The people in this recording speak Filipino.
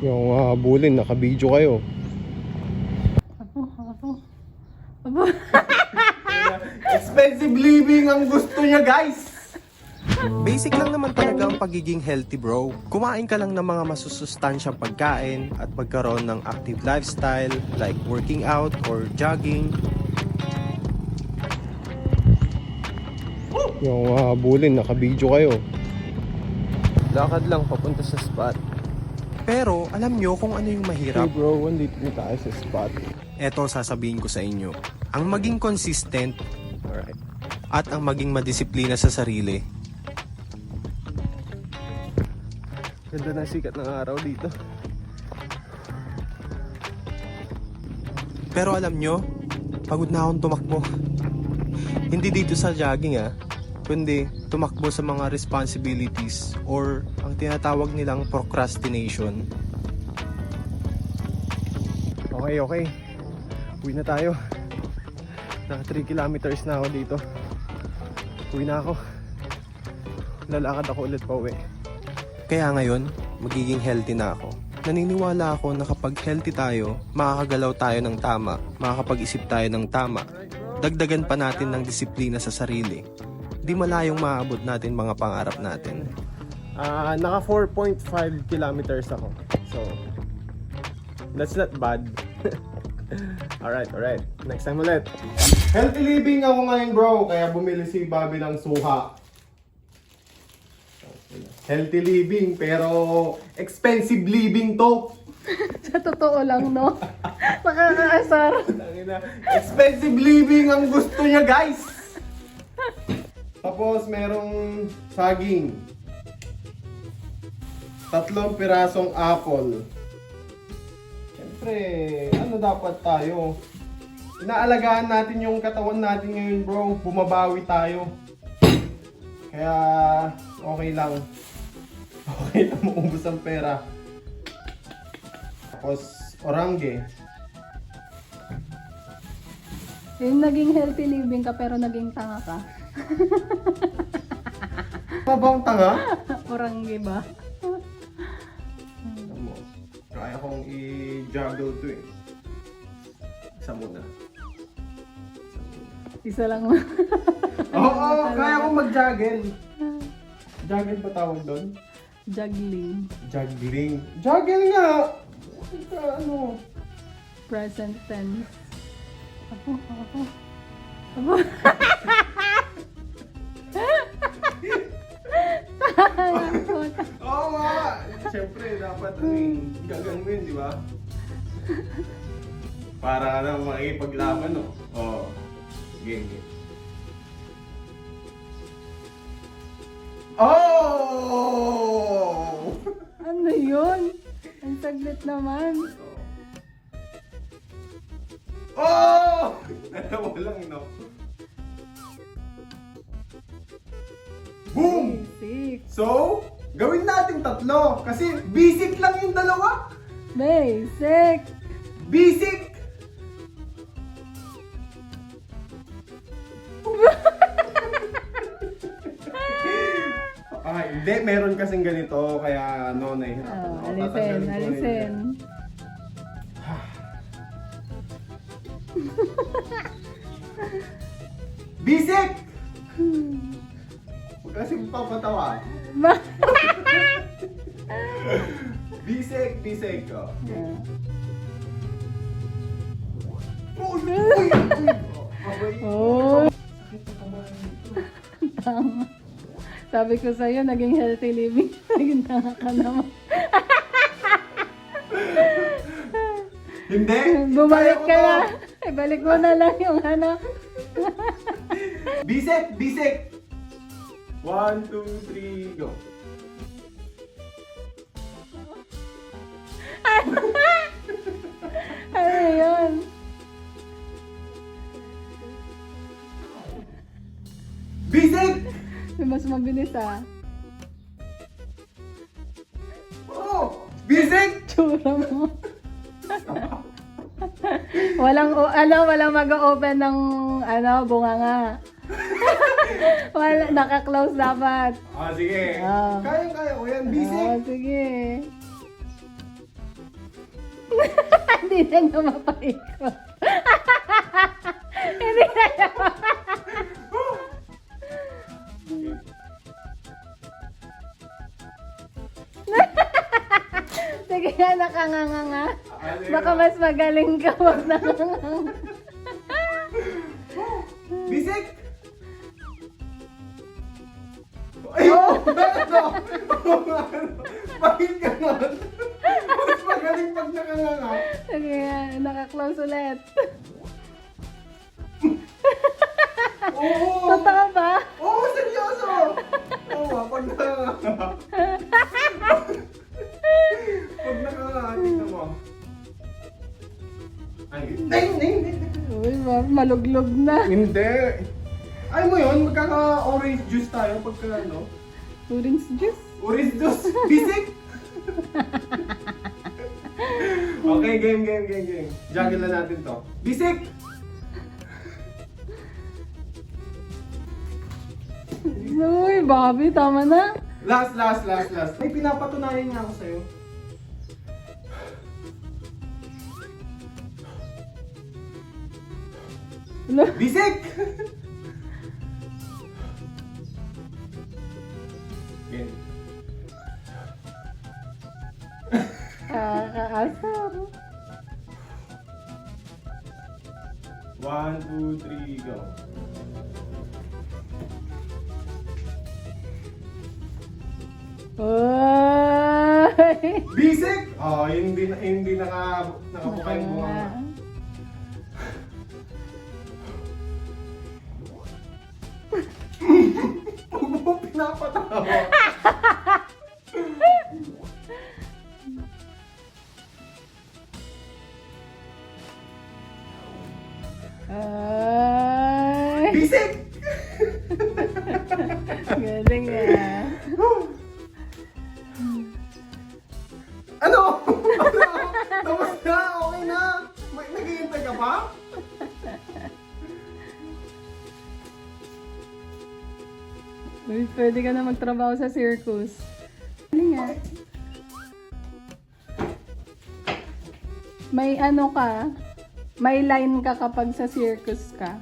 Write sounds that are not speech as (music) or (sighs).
Yung habulin, naka-video kayo. Apo, apo. Apo. (laughs) Expensive living ang gusto niya, guys! Basic lang naman talaga ang pagiging healthy bro. Kumain ka lang ng mga masusustansyang pagkain at magkaroon ng active lifestyle like working out or jogging. Yung habulin, naka-video kayo. Lakad lang papunta sa spot. Pero alam nyo kung ano yung Hey mahirap? bro, andito na tayo sa spot. Eto sasabihin ko sa inyo. Ang maging consistent Alright. at ang maging madisiplina sa sarili. Ganda ng sikat ng araw dito. Pero alam nyo, pagod na akong tumakbo. Hindi dito sa jogging ah, kundi tumakbo sa mga responsibilities or ang tinatawag nilang procrastination. Okay, okay. Uwi na tayo. Naka 3 kilometers na ako dito. Uwi na ako. Lalakad ako ulit pa uwi. Kaya ngayon, magiging healthy na ako. Naniniwala ako na kapag healthy tayo, makakagalaw tayo ng tama, makakapag-isip tayo ng tama. Dagdagan pa natin ng disiplina sa sarili. Di malayong maabot natin mga pangarap natin. Ah, naka 4.5 kilometers ako. So, that's not bad. (laughs) alright, alright. Next time ulit. Healthy living ako ngayon bro, kaya bumili si Bobby ng suha. Healthy living, pero expensive living to. (laughs) Sa totoo lang, no? (laughs) Nakakaasar. Tangina. Expensive living ang gusto niya, guys. Tapos merong saging. Tatlong pirasong apple. Siyempre, ano dapat tayo? Inaalagaan natin yung katawan natin ngayon, bro. Bumabawi tayo. Kaya, okay lang. (laughs) Okay lang maubos ang pera. Tapos, orangge. Yung naging healthy living ka pero naging tanga ka. Pa bang tanga? Orangge ba? Alam mo, kaya kong i-juggle to eh. Isa muna. Isa muna. Isa lang. Oo, oh, kaya kong mag-juggle. Juggle ba tawag doon? Juggling. Juggling. Juggle nga! Ika, ano? Present tense. Apo, apo. Apo. (laughs) Siyempre, dapat ano eh, gagang mo yun, di ba? Para na makikipaglaban, no? Oo. Sige, sige. Oh! Ano yun? Ang saglit naman. Oh! (laughs) Dalawa lang, no? Boom! Basic. So, gawin natin tatlo. Kasi basic lang yung dalawa. Basic. Basic! (laughs) Ah, hindi. Meron kasing ganito. Kaya ano, nahihirapan Oh, ako. alisin, Tatanggalin ko alisin. (sighs) Basic! Huwag kasi papatawa. Bisek, bisek ko. Yeah. Uy! Uy! Uy! Oh, tama. Sabi ko sa'yo, naging healthy living. (laughs) Naging tanga ka naman. Hindi! Bumalik ka na. Ibalik mo na lang yung ano. Bisek! Bisek! One, two, three, go. (laughs) Ano yun? Bisek! Yung mas mabilis ah. Oh! Bisek! Tsura mo. walang, o- ano, walang mag-open ng, ano, bunganga. Wala, naka-close dapat. Ah, sige. Ah. Kaya-kaya ko yan. Oh, Bisek! sige. (laughs) Hindi na niya mapaikot. (laughs) Hindi na niya (laughs) Sige nga, nakanganga nga. Baka mas magaling ka wag nakanganga. Bisik! Ayun! Ano? (laughs) Bakit ganon? Mas magaling pag nakanganga. Sige nga, naka-close ulit. Oo! Totoo ba? Oo, seryoso! Oo nga, pag nakanganga. Pag nakanganga, tingnan mo. Ay, hindi, hindi, hindi. Uy, ma- maluglog na. Hindi. Ay mo yun, magkaka-orange juice tayo pagka ano. Orange juice. Orange juice, bisik! okay, game, game, game, game. Juggle na natin to. Bisik! Uy, Bobby, tama na. Last, last, last, last. May pinapatunayan nga ako sa'yo. Bisik! Kakaasar. One, two, three, go. Uy! Bisik! Oh, hindi na hindi naka nakabuka yung bunga. Mo pinapatawa. Ay! Bisik! Galing ah. Ano? (laughs) Ano? Tapos na, okay na. May naghihintay ka pa? Uy, pwede ka na magtrabaho sa circus. Ano nga? May ano ka, may line ka kapag sa circus ka.